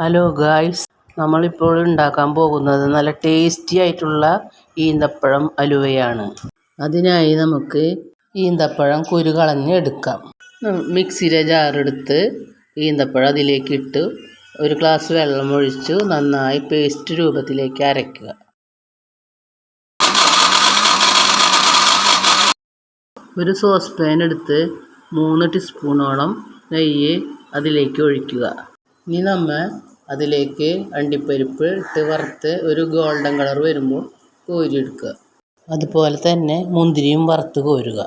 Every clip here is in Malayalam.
ഹലോ ഗായ്സ് നമ്മളിപ്പോൾ ഉണ്ടാക്കാൻ പോകുന്നത് നല്ല ടേസ്റ്റി ആയിട്ടുള്ള ഈന്തപ്പഴം അലുവയാണ്. അതിനായി നമുക്ക് ഈന്തപ്പഴം കുരു കളഞ്ഞെടുക്കാം മിക്സിയിലെ ജാറെടുത്ത് ഈന്തപ്പഴം അതിലേക്ക് ഇട്ട് ഒരു ഗ്ലാസ് വെള്ളം ഒഴിച്ച് നന്നായി പേസ്റ്റ് രൂപത്തിലേക്ക് അരയ്ക്കുക ഒരു സോസ് പാൻ എടുത്ത് മൂന്ന് ടീസ്പൂണോളം നെയ്യ് അതിലേക്ക് ഒഴിക്കുക. ഇനി നമ്മൾ അതിലേക്ക് അണ്ടിപ്പരിപ്പ് ഇട്ട് വറുത്ത് ഒരു ഗോൾഡൻ കളർ വരുമ്പോൾ കോരിയെടുക്കുക. അതുപോലെ തന്നെ മുന്തിരിയും വറുത്ത് കോരുക.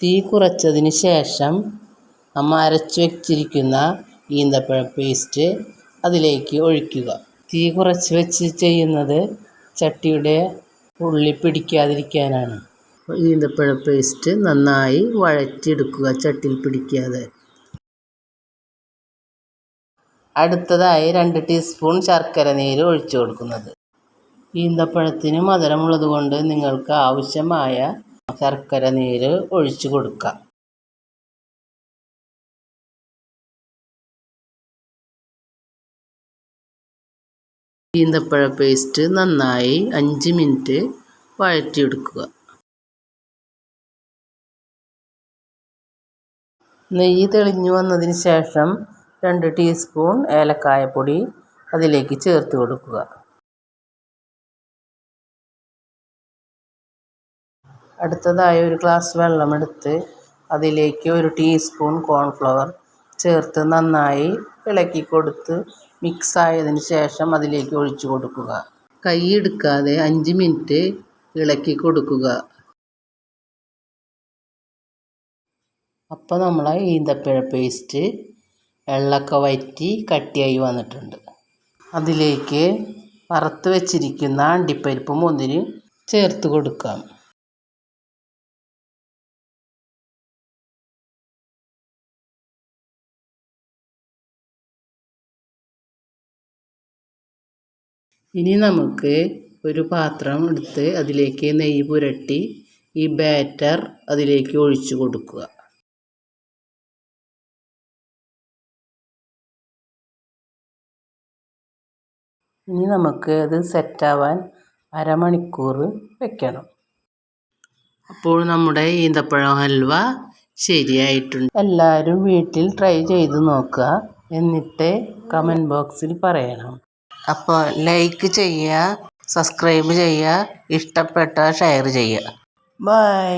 തീ കുറച്ചതിന് ശേഷം നമ്മൾ അരച്ചു വെച്ചിരിക്കുന്ന ഈന്തപ്പഴ പേസ്റ്റ് അതിലേക്ക് ഒഴിക്കുക. തീ കുറച്ച് വെച്ച് ചെയ്യുന്നത് ചട്ടിയുടെ ഉള്ളി പിടിക്കാതിരിക്കാനാണ്. ഈന്തപ്പഴ പേസ്റ്റ് നന്നായി വഴറ്റിയെടുക്കുക ചട്ടിയിൽ പിടിക്കാതെ. അടുത്തതായി രണ്ട് ടീസ്പൂൺ ശർക്കര നീര് ഒഴിച്ചു കൊടുക്കുന്നത്. ഈന്തപ്പഴത്തിന് മധുരമുള്ളത് കൊണ്ട് നിങ്ങൾക്ക് ആവശ്യമായ ശർക്കര നീര് ഒഴിച്ചു കൊടുക്കാം. ഈന്തപ്പഴ പേസ്റ്റ് നന്നായി അഞ്ച് മിനിറ്റ് വഴറ്റിയെടുക്കുക. നെയ്യ് തെളിഞ്ഞു വന്നതിന് ശേഷം രണ്ട് ടീസ്പൂൺ ഏലക്കായപ്പൊടി അതിലേക്ക് ചേർത്ത് കൊടുക്കുക. അടുത്തതായി ഒരു ഗ്ലാസ് വെള്ളമെടുത്ത് അതിലേക്ക് ഒരു ടീസ്പൂൺ കോൺഫ്ലവർ ചേർത്ത് നന്നായി ഇളക്കി കൊടുത്ത് മിക്സ് ആയതിന് ശേഷം അതിലേക്ക് ഒഴിച്ചു കൊടുക്കുക. കൈ എടുക്കാതെ അഞ്ച് മിനിറ്റ് ഇളക്കി കൊടുക്കുക. അപ്പോൾ നമ്മൾ ഈന്തപ്പഴ പേസ്റ്റ് വെള്ളമൊക്കെ വറ്റി കട്ടിയായി വന്നിട്ടുണ്ട്. അതിലേക്ക് വറുത്ത് വെച്ചിരിക്കുന്ന അണ്ടിപ്പരിപ്പ് മുന്തിരി ചേർത്ത് കൊടുക്കാം. ഇനി നമുക്ക് ഒരു പാത്രം എടുത്ത് അതിലേക്ക് നെയ്യ് പുരട്ടി ഈ ബാറ്റർ അതിലേക്ക് ഒഴിച്ചു കൊടുക്കുക. ഇനി നമുക്ക് അത് സെറ്റാവാൻ അരമണിക്കൂർ വെക്കണം. അപ്പോൾ നമ്മുടെ ഈന്തപ്പഴം ഹൽവ ശരിയായിട്ടുണ്ട്. എല്ലാവരും വീട്ടിൽ ട്രൈ ചെയ്ത് നോക്കുക എന്നിട്ട് കമന്റ് ബോക്സിൽ പറയണം. അപ്പോൾ ലൈക്ക് ചെയ്യുക സബ്സ്ക്രൈബ് ചെയ്യുക ഇഷ്ടപ്പെട്ട ഷെയർ ചെയ്യുക. ബൈ.